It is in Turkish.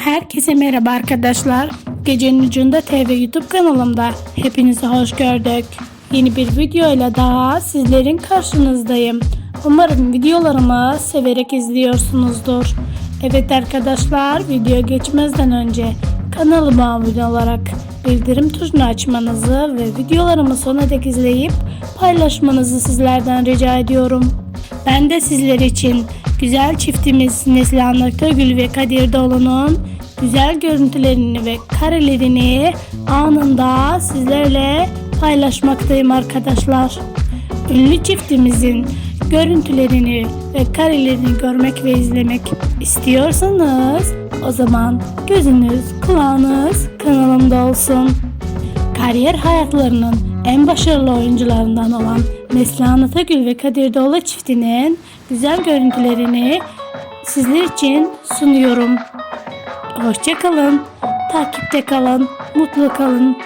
Herkese merhaba arkadaşlar. Gecenin Ucunda TV YouTube kanalımda hepinizi hoş gördük. Yeni bir video ile daha sizlerin karşınızdayım. Umarım videolarımı severek izliyorsunuzdur. Evet arkadaşlar video geçmezden önce kanalıma abone olarak bildirim tuşunu açmanızı ve videolarımı sona dek izleyip paylaşmanızı sizlerden rica ediyorum. Ben de sizler için güzel çiftimiz Neslihan Nokta-Gül ve Kadir Doğulu'nun güzel görüntülerini ve karelerini anında sizlerle paylaşmaktayım arkadaşlar. Ünlü çiftimizin görüntülerini ve karelerini görmek ve izlemek istiyorsanız o zaman gözünüz, kulağınız kanalımda olsun kariyer hayatlarının en başarılı oyuncularından olan Neslihan Atagül ve Kadir Doğulu çiftinin güzel görüntülerini sizler için sunuyorum. Hoşçakalın, takipte kalın, mutlu kalın.